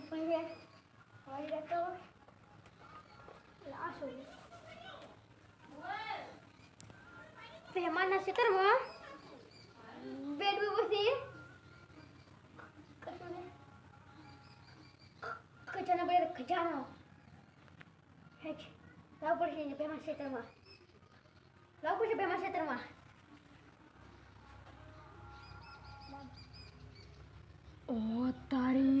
પાણી પીવે પાણી રહેતો લાશ હોય મહેમાનના ક્ષેત્રમાં બેડવી બસી ખજાના બે ખજાનો હેચ લાવ પડશે ને બેમાં ક્ષેત્રમાં લાવ પડશે બેમાં ક્ષેત્રમાં ઓ તારી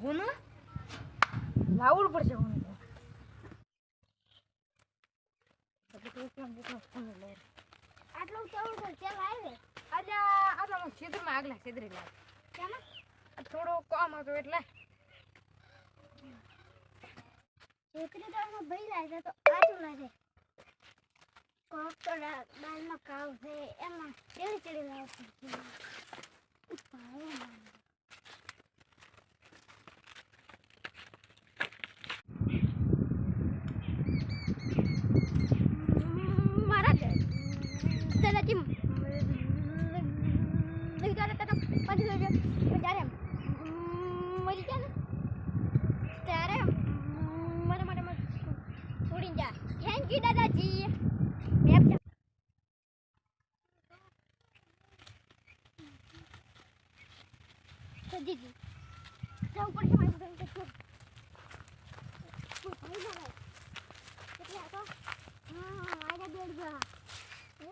મારે હજી હું ને લાવવું પડશે લે. આટલું છે? ચાલ આવે આજે આ તો હું આગલા ક્ષેત્રે લાવે થોડો કામ હતો એટલે. છોકરી તો ભઈ છે તો આટલું લાગે કોક તો દાળમાં કાવ છે એમાં ચડી ચડી લાવશે મારા લઈ જાય તો પાંચ રૂપિયા જ્યારે મરી ગયા ને? ત્યારે મને મને છોડીને જા થેન્ક યુ દાદાજી મેં સજીજી જવું પડશે મારી બધાને તો છોડ. શું થયું ને ભાઈ? કેટલે હતો? હા, આજા બેડવા. હે?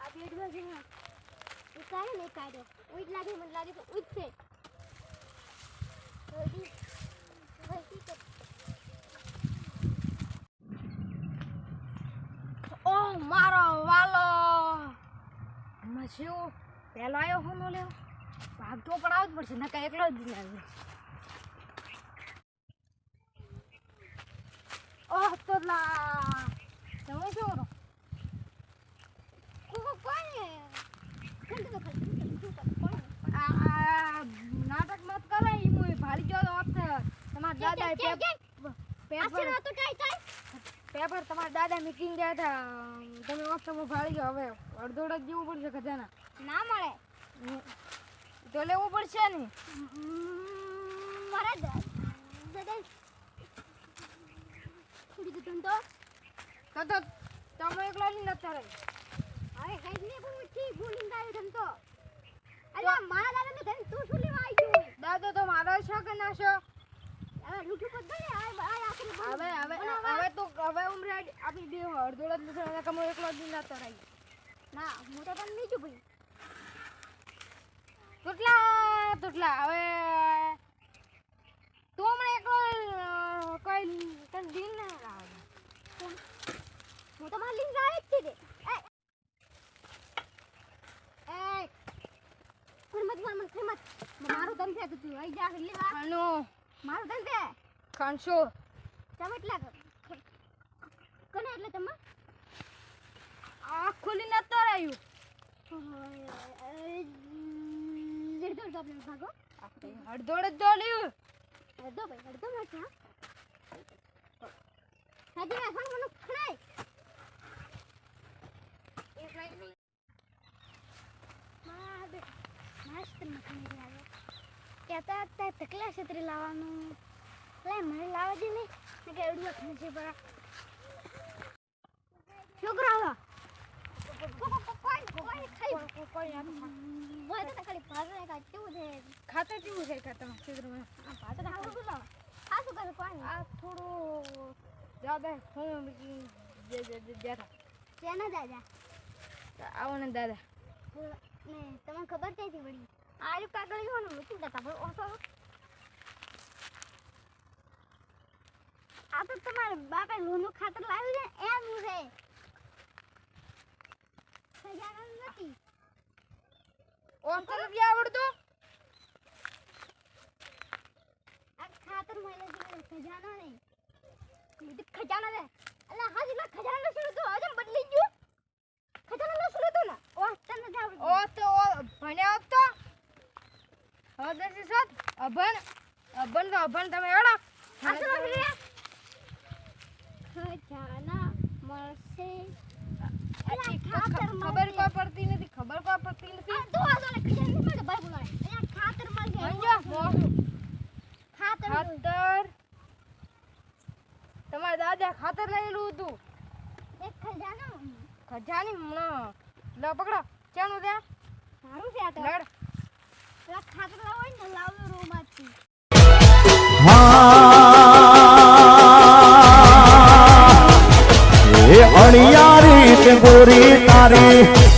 આ બેડવા છે ને. ને કાઢ્યો. ઊંટ લાગે, મને લાગે તો ઊંટ છે. તો ઓ, મારો વાલો! શું? પહેલો આવ્યો હું નો લેવો? ભાગતો પણ આવું જ પડશે નકા એકલો જ લાગે ઓહ, તો લા તમે શું કરો કો કોને ખંડ તો ખંડ તો કોને આ આ નાટક મત કરે ઈ મુઈ ભાળી ગયો તો વખતે તમારા દાદા પેપર તો કાઈ પેપર તમારા દાદા મીટિંગ ગયા હતા. તમે વખતે ભાળી ગયો હવે અડધોડ જ જેવું પડશે ખજાના. ના મળે. તો લેવું પડશે ને. મારા દાદા થોડી દીધું તો તો? તો તમે એકલા નહીં નતા રહી અરે કઈ નહીં બહુ થી ભૂલીને આવ્યો તમ તો. અલ્યા મારા દાદા ને તું શું લેવા આવી ગયો? દાદો તો મારો છો કે ના છો? હવે. હવે હવે તો હવે ઉમરે આપણી બે અડધોડ જ નથી કમો એકલો જ રહી ના હું તો તને બીજું ભાઈ. તૂટલા તૂટલા હવે તો હમણાં એકલો કઈ તને દિન ના લાગે. હું તો મારી લીંગ આવી જ છે એ એ ફરમત ફરમત ફરમત મારું તમ છે તો આઈ જા લેવા મારું છે ખાનશો તમે એટલા કને એટલે તમે આ ખોલી નથી રહ્યું લીધો તો આપણે ભાગો અડધોડ જ દોડ્યું અડધો ભાઈ અડધો નથી હા હજી મેં મને ખણાય કહેતા હતા તકલા લાવવાનું. લે મને લાવવા દે ને. કે એવડું લખને છે પરા છોકરા આવા. ખાતા કેવું છે ખાતામાં ક્ષેત્રમાં આ થોડું દાદા? હું જ્યાં આવો ને દાદા તમને ખબર છે વળી? આયુ કાગળ જોવાનું મૂકી દેતા પણ ઓછો આ તો તમારા બાપે લોનું ખાતર લાવ્યું છે એમ છે. ખજાનો નથી. ઓમ તો નથી આવડતું? આ ખાતર મળે છે ખજાનો નહીં તો ખજાનો છે. અલા હા જેટલા ખજાનો લસણ હતું? આજે બદલી ગયું. ખજાનો ને? ઓ તને નથી આવડતું. ઓ તો ઓ ભણ્યા હોત તો? હવે દસી સાત અભણ અભણ તો અભણ તમે એડો શું લખી રહ્યા? ખજાના મળશે અલા, ખાતર ખબર કોઈ પડતી નથી ખબર કોઈ પડતી નથી આ તો આ તો ખજાનો નથી મળતો, બરાબર બોલાય. અહીંયા તમારા ખાતર લઈલું હતું. એક ખજાનો ખજાની? હમણાં લો પકડો. ચાનું ત્યાં સારું છે આ તો. લડ. પેલા ખાતર લાવો હોય ને લાવજો હા. એ અણિયારી તે ગોરી તારી.